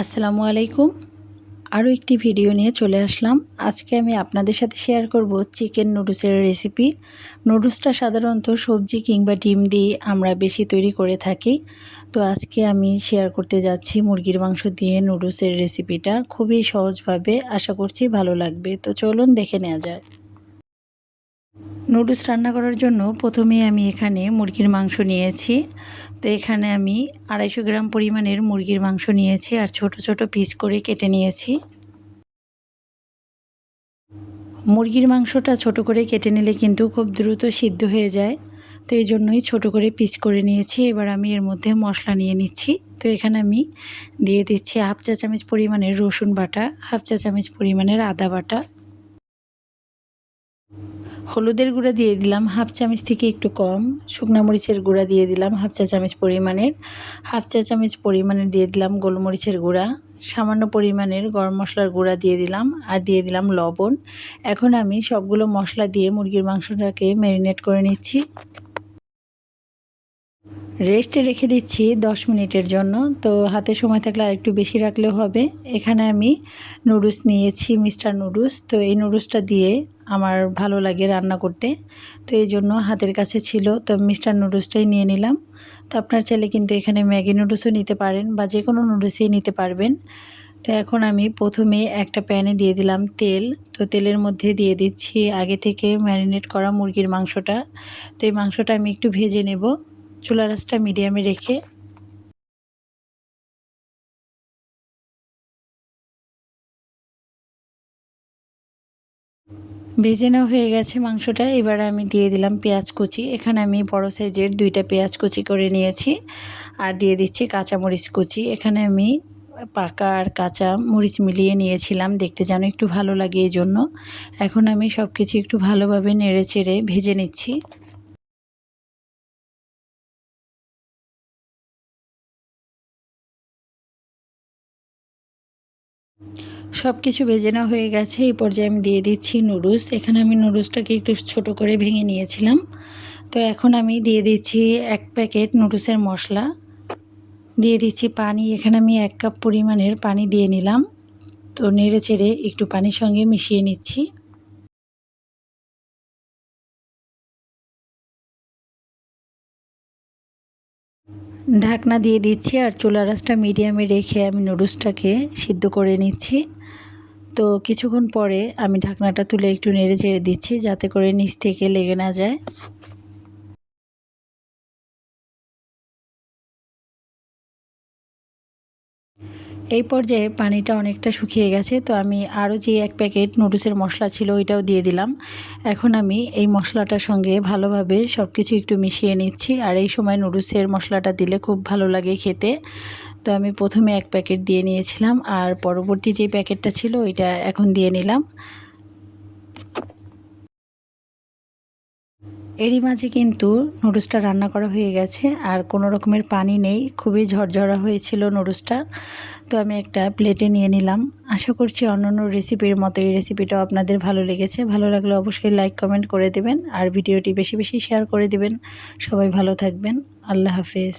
আসসালামু আলাইকুম। আরও একটি ভিডিও নিয়ে চলে আসলাম। আজকে আমি আপনাদের সাথে শেয়ার করব চিকেন নুডলসের রেসিপি। নুডলসটা সাধারণত সবজি কিংবা ডিম দিয়ে আমরা বেশি তৈরি করে থাকি। তো আজকে আমি শেয়ার করতে যাচ্ছি মুরগির মাংস দিয়ে নুডলসের রেসিপিটা। খুবই সহজভাবে আশা করছি ভালো লাগবে। তো চলুন দেখে নেওয়া যায় নুডলস রান্না করার জন্য প্রথমে আমি এখানে মুরগির মাংস নিয়েছি। তো এখানে আমি আড়াইশো গ্রাম পরিমাণের মুরগির মাংস নিয়েছি আর ছোট ছোট পিস করে কেটে নিয়েছি। মুরগির মাংসটা ছোট করে কেটে নিলে কিন্তু খুব দ্রুত সিদ্ধ হয়ে যায়। তো এই জন্যই ছোটো করে পিস করে নিয়েছি। এবার আমি এর মধ্যে মশলা নিয়ে নিচ্ছি। তো এখানে আমি দিয়ে দিচ্ছি হাফ চা চামচ পরিমাণের রসুন বাটা, হাফ চা চামচ পরিমাণের আদা বাটা। হলুদের গুঁড়া দিয়ে দিলাম, হাফ চামচ থেকে একটু কম। শুকনো মরিচের গুঁড়া দিয়ে দিলাম, হাফ চা চামচ পরিমাণের। হাফ চা চামচ পরিমাণের দিয়ে দিলাম গোলমরিচের গুঁড়া। সামান্য পরিমাণের গরম মশলার গুঁড়া দিয়ে দিলাম আর দিয়ে দিলাম লবণ। এখন আমি সবগুলো মশলা দিয়ে মুরগির মাংসটাকে ম্যারিনেট করে নিচ্ছি। রেস্টে রেখে দিচ্ছি দশ মিনিটের জন্য। তো হাতে সময় থাকলে আর একটু বেশি রাখলেও হবে। এখানে আমি নুডলস নিয়েছি, মিস্টার নুডলস। তো এই নুডলসটা দিয়ে আমার ভালো লাগে রান্না করতে। তো এই জন্য হাতের কাছে ছিল। তো মিস্টার নুডলসটাই নিয়ে নিলাম। তো আপনার ছেলে কিন্তু এখানে ম্যাগি নুডলসও নিতে পারেন বা যে কোনো নুডলসই নিতে পারবেন। তো এখন আমি প্রথমে একটা প্যানে দিয়ে দিলাম তেল। তো তেলের মধ্যে দিয়ে দিচ্ছি আগে থেকে ম্যারিনেট করা মুরগির মাংসটা। তো এই মাংসটা আমি একটু ভেজে নেব। চুলা রাসটা মিডিয়ামে রেখে ভেজে নেওয়া হয়ে গেছে মাংসটা। এবার আমি দিয়ে দিলাম পেঁয়াজ কুচি। এখানে আমি বড় সাইজের দুইটা পেঁয়াজ কুচি করে নিয়েছি আর দিয়ে দিচ্ছি কাঁচা মরিচ কুচি। এখানে আমি পাকা আর কাঁচা মরিচ মিলিয়ে নিয়েছিলাম। দেখতে যেন একটু ভালো লাগে এই জন্য এখন আমি সব কিছু একটু ভালোভাবে নেড়ে চেড়ে ভেজে নিচ্ছি। সব কিছু ভেজে নেওয়া হয়ে গেছে। এই পর্যায়ে আমি দিয়ে দিচ্ছি নুডলস। এখানে আমি নুডলসটাকে একটু ছোট করে ভেঙে নিয়েছিলাম। তো এখন আমি দিয়ে দিচ্ছি এক প্যাকেট নুডলসের মশলা। দিয়ে দিচ্ছি পানি। এখানে আমি এক কাপ পরিমাণের পানি দিয়ে নিলাম। তো নেড়ে চেড়ে একটু পানির সঙ্গে মিশিয়ে নিচ্ছি। ঢাকনা দিয়ে দিচ্ছি আর চুলা রাসটা মিডিয়ামে রেখে আমি নুডলসটাকে সিদ্ধ করে নিচ্ছি। তো কিছুক্ষণ পরে আমি ঢাকনাটা তুলে একটু নেড়ে চেড়ে দিচ্ছি যাতে করে নিচ থেকে লেগে না যায়। এই পর্যায়ে পানিটা অনেকটা শুকিয়ে গেছে, তো আমি আরও যে এক প্যাকেট নুডলসের মশলা ছিল ওইটাও দিয়ে দিলাম। এখন আমি এই মশলাটার সঙ্গে ভালোভাবে সব কিছু একটু মিশিয়ে নিচ্ছি, আর এই সময় নুডলসের মশলাটা দিলে খুব ভালো লাগে খেতে। তো আমি প্রথমে এক প্যাকেট দিয়ে নিয়েছিলাম, আর পরবর্তী যে প্যাকেটটা ছিল ওইটা এখন দিয়ে নিলাম। এরই মাঝে কিন্তু নুডলসটা রান্না করা হয়ে গেছে আর কোনো রকমের পানি নেই, খুবই ঝরঝরা হয়েছিল নুডলসটা। তো আমি একটা প্লেটে নিয়ে নিলাম। আশা করছি অন্য অন্য রেসিপির মতো এই রেসিপিটাও আপনাদের ভালো লেগেছে। ভালো লাগলে অবশ্যই লাইক, কমেন্ট করে দেবেন আর ভিডিওটি বেশি বেশি শেয়ার করে দেবেন। সবাই ভালো থাকবেন। আল্লাহ হাফেজ।